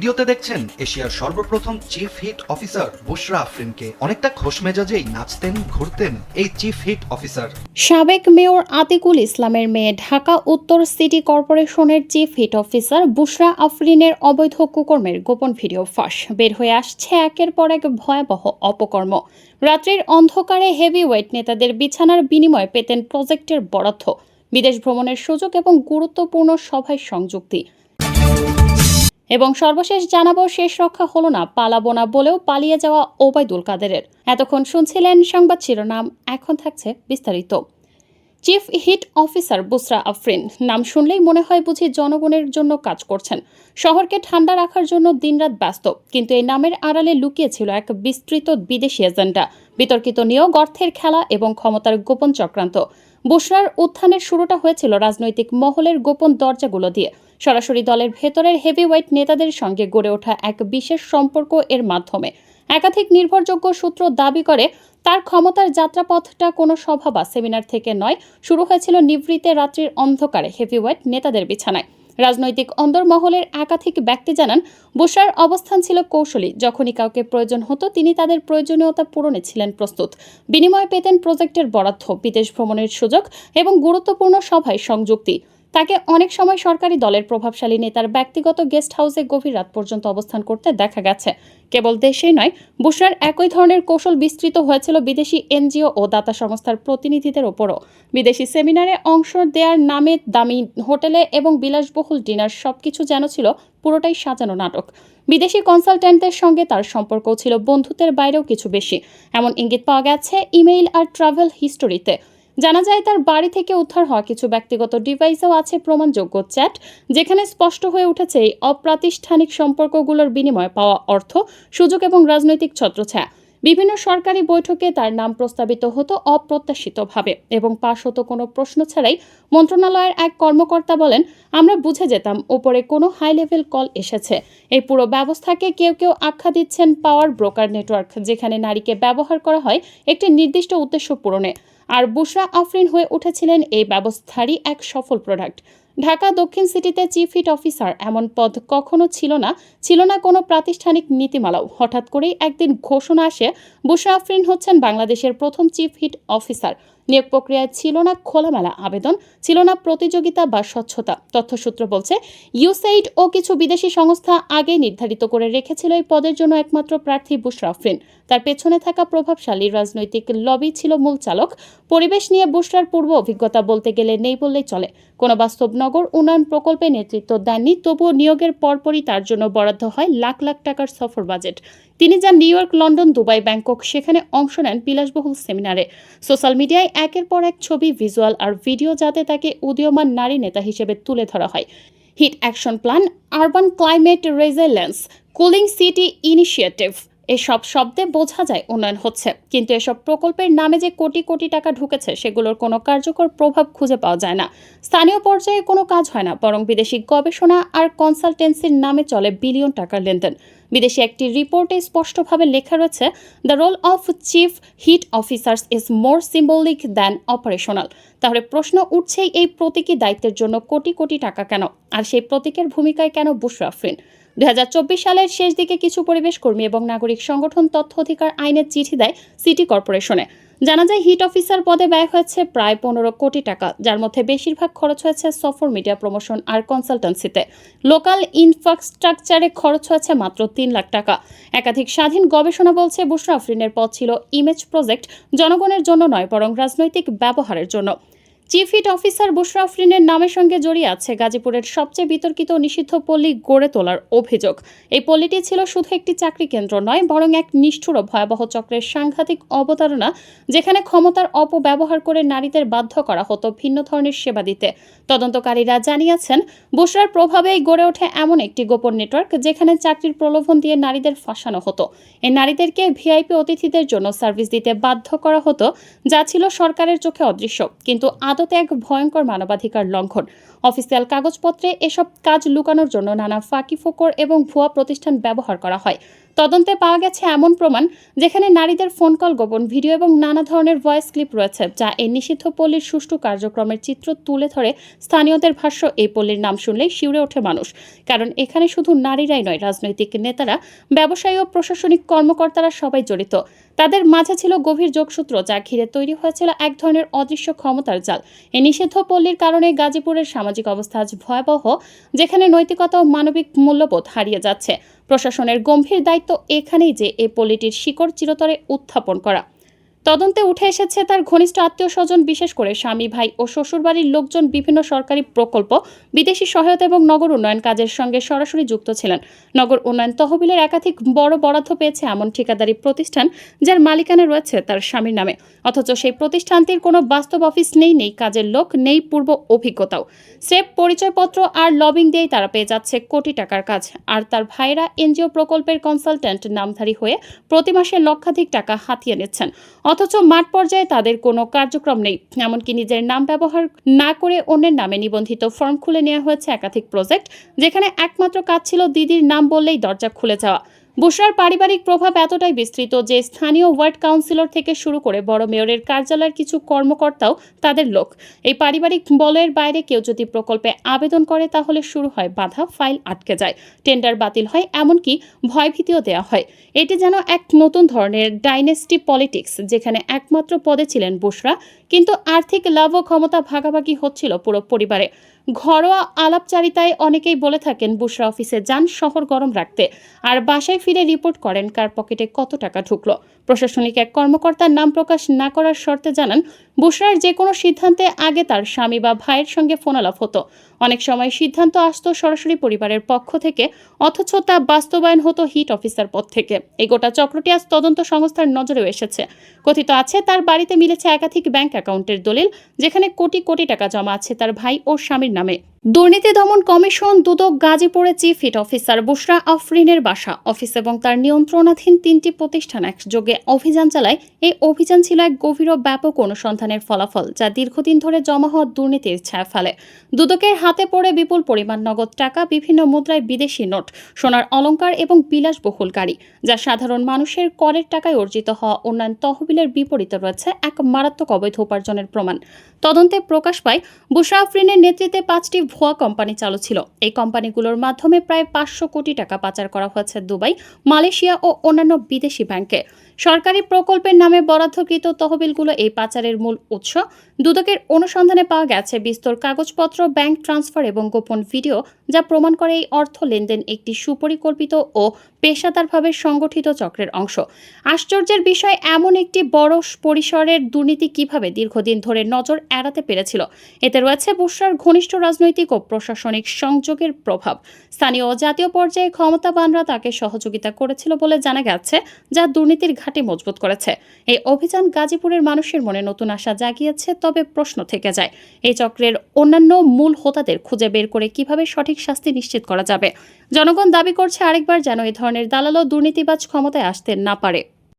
ভিডিওতে দেখছেন এশিয়ার সর্বপ্রথম চিফ হিট অফিসার বুশরা আফরিনকে। অনেকটা খোশ মেজাজেই নাচতেন, ঘুরতেন এই চিফ হিট অফিসার সাবেক মেয়র আতিকুল ইসলামের মেয়ে ঢাকা উত্তর সিটি কর্পোরেশনের চিফ হিট অফিসার বুশরা আফরিনের অবৈধ কুকর্মের গোপন ভিডিও ফাঁস। বের হয়ে আসছে একের পর এক ভয়াবহ অপকর্ম। রাত্রির অন্ধকারে হেভি ওয়েট নেতাদের বিছানার বিনিময়ে পেতেন প্রজেক্টের বরাদ্দ। বিদেশ ভ্রমণের সুযোগ এবং গুরুত্বপূর্ণ সভায় সংযুক্তি। এবং সর্বশেষ জানাব, শেষ রক্ষা হলো না, পালাবো না বলেও পালিয়ে যাওয়া ওবায়দুল কাদেরের। এতক্ষণ শুনছিলেন সংবাদ শিরোনাম, এখন থাকছে বিস্তারিত। Chief heat officer Bushra Afrin, নাম শুনলেই মনে হয় বুঝি জনগণের জন্য কাজ করছেন। শহরকে ঠান্ডা রাখার জন্য দিনরাত ব্যস্ত, কিন্তু এই নামের আড়ালে লুকিয়েছিল এক বিস্তৃত বিদেশি এজেন্ডা। বিতর্কিত নিয়োগ, অর্থের খেলা এবং ক্ষমতার গোপন চক্রান্ত। বুসরার উত্থানের শুরুটা হয়েছিল রাজনৈতিক মহলের গোপন দরজাগুলো দিয়ে। সরাসরি দলের ভেতরের হেভিওয়েট নেতাদের সঙ্গে গড়ে ওঠা এক বিশেষ সম্পর্ক এর মাধ্যমে। একাধিক নির্ভরযোগ্য সূত্র দাবি করে, তার ক্ষমতার যাত্রাপথটা কোনো সভা বা সেমিনার থেকে নয়, শুরু হয়েছিল নিভৃতে রাত্রির অন্ধকারে হেভিওয়েট নেতাদের বিছানায়। রাজনৈতিক অন্দরমহলের একাধিক ব্যক্তি জানান, বুশার অবস্থান ছিল কৌশলী। যখনই কাউকে প্রয়োজন হতো, তিনি তাদের প্রয়োজনীয়তা পূরণে ছিলেন প্রস্তুত। বিনিময়ে পেতেন প্রজেক্টের বরাদ্দ, বিদেশ ভ্রমণের সুযোগ এবং গুরুত্বপূর্ণ সভায় সংযুক্তি। তাকে অনেক সময় সরকারি দলের প্রভাবশালী নেতার ব্যক্তিগত গেস্ট হাউসে গভীর রাত পর্যন্ত অবস্থান করতে দেখা গেছে। কেবল দেশেই নয়, বুশরার একই ধরনের কৌশল বিস্তৃত হয়েছিল বিদেশি এনজিও ও দাতা সংস্থার প্রতিনিধিদের ওপরও। বিদেশি সেমিনারে অংশ দেওয়ার নামে দামি হোটেলে এবং বিলাসবহুল ডিনার সবকিছু যেন ছিল পুরোটাই সাজানো নাটক। বিদেশি কনসালট্যান্টদের সঙ্গে তার সম্পর্কও ছিল বন্ধুত্বের বাইরেও কিছু বেশি। এমন ইঙ্গিত পাওয়া গেছে ইমেইল আর ট্রাভেল হিস্টোরিতে। জানা যায় তার বাড়ি থেকে উদ্ধার হওয়া কিছু ব্যক্তিগত ডিভাইসেও আছে প্রমাণযোগ্য চ্যাট, যেখানে স্পষ্ট হয়ে উঠেছে এই অপ্রাতিষ্ঠানিক সম্পর্কগুলোর বিনিময়ে পাওয়া অর্থ, সুযোগ এবং রাজনৈতিক ছত্রছায়া। বিভিন্ন সরকারি বৈঠকে তার নাম প্রস্তাবিত হতো অপ্রত্যাশিতভাবে এবং পাশ হতো কোনো প্রশ্ন ছাড়াই মন্ত্রণালয়ের এক কর্মকর্তা বলেন, আমরা বুঝে যেতাম ওপরে কোনো হাই লেভেল কল এসেছে। এই পুরো ব্যবস্থাকে কেউ কেউ আখ্যা দিচ্ছেন পাওয়ার ব্রোকার নেটওয়ার্ক যেখানে নারীকে ব্যবহার করা হয় একটি নির্দিষ্ট উদ্দেশ্য পূরণে। আর বুশরা আফরিন হয়ে উঠেছিলেন এই ব্যবস্থারই এক সফল প্রোডাক্ট ঢাকা দক্ষিণ সিটিতে চিফ হিট অফিসার এমন পদ কখনো ছিল না ছিল না কোনো প্রাতিষ্ঠানিক নীতিমালাও। হঠাৎ করেই একদিন ঘোষণা আসে, বুশরা আফরিন হচ্ছেন বাংলাদেশের প্রথম চিফ হিট অফিসার নিয়োগ প্রক্রিয়ায় ছিল না খোলামেলা আবেদন, ছিল না প্রতিযোগিতা বা স্বচ্ছতা। তথ্যসূত্র বলছে ইউসাইড ও কিছু বিদেশি সংস্থা আগেই নির্ধারিত করে রেখেছিল এই পদের জন্য একমাত্র প্রার্থী বুশরা আফরিন। তার পেছনে থাকা প্রভাবশালী রাজনৈতিক লবি ছিল মূল চালক। পরিবেশ নিয়ে বুশরার পূর্ব অভিজ্ঞতা বলতে গেলে নেই বললেই চলে। কোনো বাস্তব নগর উন্নয়ন প্রকল্পে নেতৃত্ব দেননি, তবুও নিয়োগের পরপরই তার জন্য বরাদ্দ হয় লাখ লাখ টাকার সফর বাজেট। তিনি যান New York, London, Dubai, Bangkok. সেখানে অংশ নেন বিলাসবহুল সেমিনারে। সোশ্যাল মিডিয়ায় একের পর এক ছবি, ভিজুয়াল আর ভিডিও যাতে তাকে উদীয়মান নারী নেতা হিসেবে তুলে ধরা হয়। Heat action plan, urban climate resilience, cooling city initiative. এসব শব্দে বোঝা যায় উন্নয়ন হচ্ছে। কিন্তু এসব প্রকল্পের নামে যে কোটি কোটি টাকা ঢুকেছে, সেগুলোর কোনো কার্যকর প্রভাব খুঁজে পাওয়া যায় না। স্থানীয় পর্যায়ে কোনো কাজ হয় না, বরং বিদেশি গবেষণা আর কনসালটেন্সির নামে চলে বিলিয়ন টাকার লেনদেন। বিদেশি একটি রিপোর্টে স্পষ্টভাবে লেখা রয়েছে the role of chief heat officers is more symbolic than operational তাহলে প্রশ্ন উঠছেই, এই প্রতীকী দায়িত্বের জন্য কোটি কোটি টাকা কেন? আর সেই প্রতীকের ভূমিকায় কেন বুশরা আফরিন? দুই সালের শেষ দিকে কিছু পরিবেশ কর্মী এবং নাগরিক সংগঠন তথ্য অধিকার আইনের চিঠি দেয় সিটি কর্পোরেশনে। জানা যায়, হিট অফিসার পদে ব্যয় হয়েছে প্রায় পনেরো কোটি টাকা, যার মধ্যে বেশিরভাগ খরচ হয়েছে সফর মিডিয়া প্রমোশন আর কনসালটেন্সিতে। লোকাল ইনফ্রাস্ট্রাকচারে খরচ হয়েছে মাত্র তিন লাখ টাকা। একাধিক স্বাধীন গবেষণা বলছে বুশরা আফরিনের পদ ছিল ইমেজ প্রজেক্ট, জনগণের জন্য নয়, বরং রাজনৈতিক ব্যবহারের জন্য। চিফ হিট অফিসার বুশরা আফরিনের নামের সঙ্গে জড়িয়ে আছে গাজীপুরের সবচেয়ে বিতর্কিত নিষিদ্ধ পল্লী গড়ে তোলার অভিযোগ। এই পল্লীটি ছিল শুধু একটি চাকরি কেন্দ্র নয়, বরং এক নিষ্ঠুর ও ভয়াবহ চক্রের সাংঘাতিক অবতারণা, যেখানে ক্ষমতার অপব্যবহার করে নারীদের বাধ্য করা হতো ভিন্ন ধরনের সেবা দিতে। তদন্তকারীরা জানিয়েছেন, বুশরার প্রভাবেই গড়ে ওঠে এমন একটি গোপন নেটওয়ার্ক, যেখানে চাকরির প্রলোভন দিয়ে নারীদের ফাঁসানো হতো। এই নারীদেরকে ভিআইপি অতিথিদের জন্য সার্ভিস দিতে বাধ্য করা হতো, যা ছিল সরকারের চোখে অদৃশ্য। কিন্তু আদতে এক ভয়ঙ্কর মানবাধিকার লঙ্ঘন। অফিসিয়াল কাগজপত্রে এসব কাজ লুকানোর জন্য নানা ফাঁকি ফোকর এবং ভুয়া প্রতিষ্ঠান ব্যবহার করা হয়। তদন্তে পাওয়া গেছে এমন প্রমাণ যেখানে নারীদের ফোন কল গোপন ভিডিও এবং নানা ধরনের ভয়েস ক্লিপ রয়েছে, যা এই নিষিদ্ধ পল্লীর সুষ্ঠু কার্যক্রমের চিত্র তুলে ধরে স্থানীয়দের ভাষ্য এই পল্লীর নাম শুনলেই শিউরে ওঠে মানুষ। কারণ এখানে শুধু নারীরাই নয়, রাজনৈতিক নেতারা, ব্যবসায়ী ও প্রশাসনিক কর্মকর্তারা সবাই জড়িত। তাদের মাঝে ছিল গভীর যোগসূত্র যা ঘিরে তৈরি হয়েছিল এক ধরনের অদৃশ্য ক্ষমতার জাল। এই নিষিদ্ধ পল্লীর কারণে গাজীপুরের সামাজিক অবস্থা আজ ভয়াবহ, যেখানে নৈতিকতা ও মানবিক মূল্যবোধ হারিয়ে যাচ্ছে। প্রশাসনের গম্ভীর দায়িত্ব এখানেই যে এ পল্লীটির শিকড় চিরতরে উত্থাপন করা। তদন্তে উঠে এসেছে তার ঘনিষ্ঠ আত্মীয় স্বজন বিশেষ করে স্বামী, ভাই ও শ্বশুরবাড়ির লোকজন, বিভিন্ন সরকারি প্রকল্প, বিদেশি সহায়তা এবং নগর উন্নয়ন কাজের সঙ্গে সরাসরি যুক্ত ছিলেন। নগর উন্নয়ন তহবিলের একাধিক বড় বরাদ্দ পেয়েছে এমন ঠিকাদারি প্রতিষ্ঠান যার মালিকানা রয়েছে তার স্বামীর নামে। অথচ সেই প্রতিষ্ঠানটির কোনো বাস্তব অফিস নেই নেই, কাজের লোক, নেই পূর্ব অভিজ্ঞতাও। স্রেফ পরিচয়পত্র আর লবিং দিয়েই তারা পেয়ে যাচ্ছে কোটি টাকার কাজ। আর তার ভাইরা এনজিও প্রকল্পের কনসালট্যান্ট নামধারী হয়ে প্রতি মাসে লক্ষাধিক টাকা হাতিয়ে নিচ্ছেন। অথচ মাঠ পর্যায়ে তাদের কোনো কার্যক্রম নেই। এমনকি নিজের নাম ব্যবহার না করে অন্যের নামে নিবন্ধিত ফর্ম খুলে নেওয়া হয়েছে একাধিক প্রজেক্ট, যেখানে একমাত্র কাজ ছিল দিদির নাম বললেই দরজা খুলে যাওয়া। বুশরার পারিবারিক প্রভাব এতটাই বিস্তৃত যে স্থানীয় ওয়ার্ড কাউন্সিলর থেকে শুরু করে বড় মেয়রের কার্যালয়ের কিছু কর্মকর্তাও তাদের লোক। এই পারিবারিক বলের বাইরে কেউ যদি প্রকল্পে আবেদন করে তাহলে শুরু হয় বাধা, ফাইল আটকে যায়, টেন্ডার বাতিল হয়, এমনকি ভয়ভীতিও দেওয়া হয়। এটি যেন এক নতুন ধরনের ডাইনেস্টি পলিটিক্স, যেখানে একমাত্র পদে ছিলেন বুশরা। কিন্তু আর্থিক লাভ ও ক্ষমতা ভাগাভাগি হচ্ছিল পুরো পরিবারে। ঘরোয়া আলাপচারিতায় অনেকেই বলে থাকেন বুশরা অফিসে যান, শহর গরম রাখতে। আর বাসায় ফিরে রিপোর্ট করেন কার পকেটে কত টাকা ঢুকলো। প্রশাসনিক এক কর্মকর্তার নাম প্রকাশ না করার শর্তে জানান বুশরার যে কোনো সিদ্ধান্তে আগে তার স্বামী বা ভাইয়ের সঙ্গে ফোনালাপ হতো। অনেক সময় সিদ্ধান্ত আসত সরাসরি পরিবারের পক্ষ থেকে, অথচ তা বাস্তবায়ন হতো হিট অফিসার পদ থেকে। এই গোটা চক্রটি আজ তদন্ত সংস্থার নজরেও এসেছে। কথিত আছে, তার বাড়িতে মিলেছে একাধিক ব্যাংক অ্যাকাউন্টের দলিল, যেখানে কোটি কোটি টাকা জমা আছে তার ভাই ও স্বামীর নামে। দুর্নীতি দমন কমিশন দুদক গাজীপুরে চিফ হিট অফিসার বুশরা আফরিনের বাসা। অফিস এবং তার নিয়ন্ত্রণাধীন তিনটি প্রতিষ্ঠান একযোগে অভিযান চালায়। এই অভিযান ছিল এক গভীর ও ব্যাপক অনুসন্ধানের ফলাফল, যা দীর্ঘদিন ধরে জমা হওয়া দুর্নীতির ছায়া ফেলে। দুদকের হাতে পড়ে বিপুল পরিমাণ নগদ টাকা, বিভিন্ন মুদ্রায় বিদেশি নোট, সোনার অলংকার এবং বিলাসবহুল গাড়ি, যা সাধারণ মানুষের করের টাকায় অর্জিত হওয়া অন্যান্য তহবিলের বিপরীতে রয়েছে এক মারাত্মক অবৈধ উপার্জনের প্রমাণ। তদন্তে প্রকাশ পায়, বুশরা আফরিনের নেতৃত্বে পাঁচটি ভুয়া কোম্পানি চালু ছিল। এই কোম্পানিগুলোর মাধ্যমে প্রায় পাঁচশো কোটি টাকা পাচার করা হয়েছে দুবাই, মালয়েশিয়া ও অন্যান্য বিদেশি ব্যাংকে। সরকারি প্রকল্পের নামে বরাদ্দকৃত তহবিলগুলো এই পাচারের মূল উৎস। দুদকের অনুসন্ধানে পাওয়া গেছে, বিস্তর কাগজপত্র, ব্যাংক ট্রান্সফার এবং গোপন ভিডিও যা প্রমাণ করে এই অর্থ লেনদেন একটি সুপরিকল্পিত ও পেশাদারভাবে সংগঠিত চক্রের অংশ। আশ্চর্যের বিষয়, এমন একটি বড় পরিসরের দুর্নীতি কীভাবে দীর্ঘদিন ধরে নজর এড়াতে পেরেছিল? এতে রয়েছে বুশরার ঘনিষ্ঠ রাজনৈতিক ও প্রশাসনিক সংযোগের প্রভাব। স্থানীয় ও জাতীয় পর্যায়ে ক্ষমতাবানরা তাকে সহযোগিতা করেছিল বলে জানা গেছে, যা দুর্নীতির ঘাঁটি মজবুত করেছে। এই অভিযান গাজীপুরের মানুষের মনে নতুন আশা জাগিয়েছে, তবে প্রশ্ন থেকে যায়, এই চক্রের অন্যান্য মূল হোতাদের খুঁজে বের করে কীভাবে সঠিক শাস্তি নিশ্চিত করা যাবে? জনগণ দাবি করছে আরেকবার যেন এ ধরনের দালাল ও দুর্নীতিবাজ ক্ষমতায় আসতে না পারে।